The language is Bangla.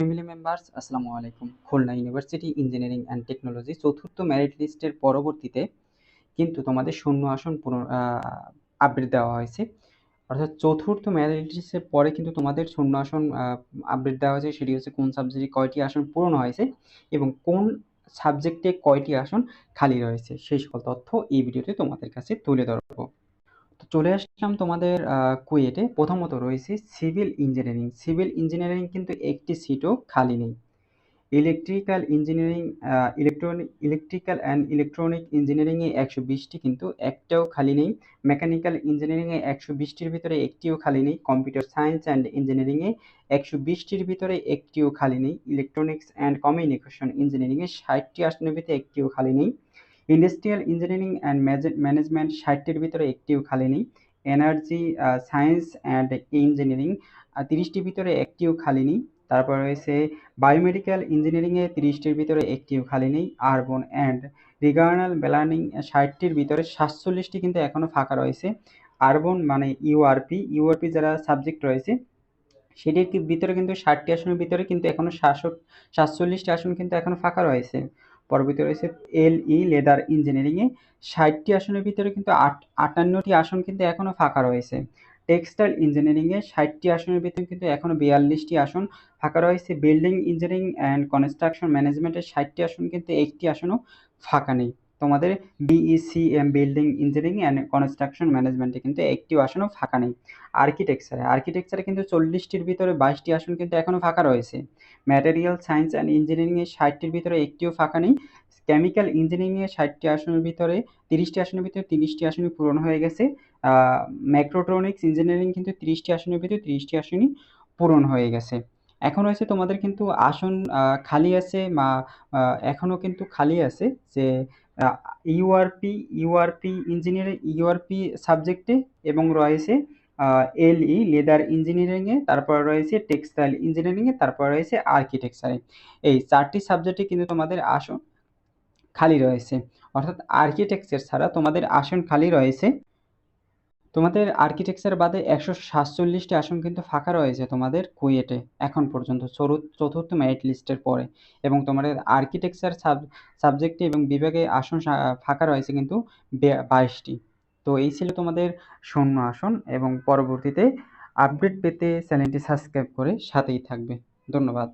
ফ্যামিলি মেম্বার্স আসসালামু আলাইকুম। Khulna university engineering and technology চতুর্থ মেরিট লিস্টের পরবর্তীতে কিন্তু তোমাদের শূন্য আসন আপডেট দেওয়া হয়েছে। অর্থাৎ চতুর্থ মেরিট লিস্টের পরে কিন্তু তোমাদের শূন্য আসন আপডেট দেওয়া হয়েছে। সেটি হচ্ছে কোন সাবজেক্টে কয়টি আসন পূরণ হয়েছে এবং কোন সাবজেক্টে কয়টি আসন খালি রয়েছে। সেই সকল তথ্য এই ভিডিওতে তোমাদের কাছে তুলে ধরবো। তো চলে আসলাম তোমাদের কুয়েটে। প্রথমত রয়েছে সিভিল ইঞ্জিনিয়ারিং। সিভিল ইঞ্জিনিয়ারিং কিন্তু একটি সিটও খালি নেই। Electrical engineering electronic electrical and electronic ইঞ্জিনিয়ারিংয়ে একশো বিশটি কিন্তু একটাও খালি নেই। মেকানিক্যাল ইঞ্জিনিয়ারিংয়ে একশো বিশটির ভিতরে একটিও খালি নেই। কম্পিউটার সায়েন্স অ্যান্ড ইঞ্জিনিয়ারিংয়ে একশো বিশটির ভিতরে একটিও খালি নেই। ইলেকট্রনিক্স অ্যান্ড কমিউনিকেশন ইঞ্জিনিয়ারিংয়ে ষাটটি আসনের ভিতরে একটিও খালি নেই। ইন্ডাস্ট্রিয়াল ইঞ্জিনিয়ারিং অ্যান্ড ম্যানেজমেন্ট ষাটটির ভিতরে একটিও খালি নেই। এনার্জি সায়েন্স অ্যান্ড ইঞ্জিনিয়ারিং তিরিশটির ভিতরে একটিও খালি নেই। তারপর রয়েছে বায়োমেডিক্যাল ইঞ্জিনিয়ারিংয়ে তিরিশটির ভিতরে একটিও খালি নেই। আরবন অ্যান্ড রিগার্নাল প্ল্যানিং ষাটটির ভিতরে সাতচল্লিশটি কিন্তু এখনও ফাঁকা রয়েছে। আরবন মানে ইউআরপি। ইউআরপি যারা সাবজেক্ট রয়েছে, সেটির ভিতরে কিন্তু ষাটটি আসনের ভিতরে কিন্তু এখনও সাতষট্টি সাতচল্লিশটি আসন কিন্তু এখনও ফাঁকা রয়েছে। পরবর্তী রয়েছে এল ই লেদার ইঞ্জিনিয়ারিংয়ে ষাটটি আসনের ভিতরে কিন্তু আট, আটান্নটি আসন কিন্তু এখনও ফাঁকা রয়েছে। টেক্সটাইল ইঞ্জিনিয়ারিংয়ে ষাটটি আসনের ভিতরে কিন্তু এখনও বিয়াল্লিশটি আসন ফাঁকা রয়েছে। বিল্ডিং ইঞ্জিনিয়ারিং অ্যান্ড কনস্ট্রাকশন ম্যানেজমেন্টের ষাটটি আসন কিন্তু একটি আসনও ফাঁকা নেই। তোমাদের BECM building engineering and construction ম্যানেজমেন্টে কিন্তু একটিও আসনও ফাঁকা নেই। আর্কিটেকচারে আর্কিটেকচারে কিন্তু চল্লিশটির ভিতরে বাইশটি আসন কিন্তু এখনও ফাঁকা রয়েছে। ম্যাটেরিয়াল সায়েন্স অ্যান্ড ইঞ্জিনিয়ারিংয়ে ষাটটির ভিতরে একটিও ফাঁকা নেই। কেমিক্যাল ইঞ্জিনিয়ারিংয়ে ষাটটি আসনের ভিতরে, তিরিশটি আসনের ভিতরে তিরিশটি আসনই পূরণ হয়ে গেছে। ম্যাক্রোট্রনিক্স ইঞ্জিনিয়ারিং কিন্তু তিরিশটি আসনের ভিতরে তিরিশটি আসনই পূরণ হয়ে গেছে। এখন হয়েছে তোমাদের কিন্তু আসন খালি আছে বা এখনও কিন্তু খালি আছে যে ইউআরপি ইউআরপি ইঞ্জিনিয়ারিং ইউআরপি সাবজেক্টে এবং রয়েছে এলই লেদার ইঞ্জিনিয়ারিংয়ে তারপর রয়েছে টেক্সটাইল ইঞ্জিনিয়ারিংয়ে তারপর রয়েছে আর্কিটেকচারে এই চারটি সাবজেক্টে কিন্তু তোমাদের আসন খালি রয়েছে। অর্থাৎ আর্কিটেকচার ছাড়া তোমাদের আসন খালি রয়েছে। তোমাদের আর্কিটেকচার বাদে একশো সাতচল্লিশটি আসন কিন্তু ফাঁকা রয়েছে তোমাদের কুয়েটে, এখন পর্যন্ত চতুর্থ মেরিট লিস্টের পরে। এবং তোমাদের আর্কিটেকচার সাব সাবজেক্টে এবং বিভাগে আসন ফাঁকা রয়েছে কিন্তু বাইশটি। তো এই ছিল তোমাদের শূন্য আসন এবং পরবর্তীতে আপডেট পেতে চ্যানেলটি সাবস্ক্রাইব করে সাথেই থাকবে। ধন্যবাদ।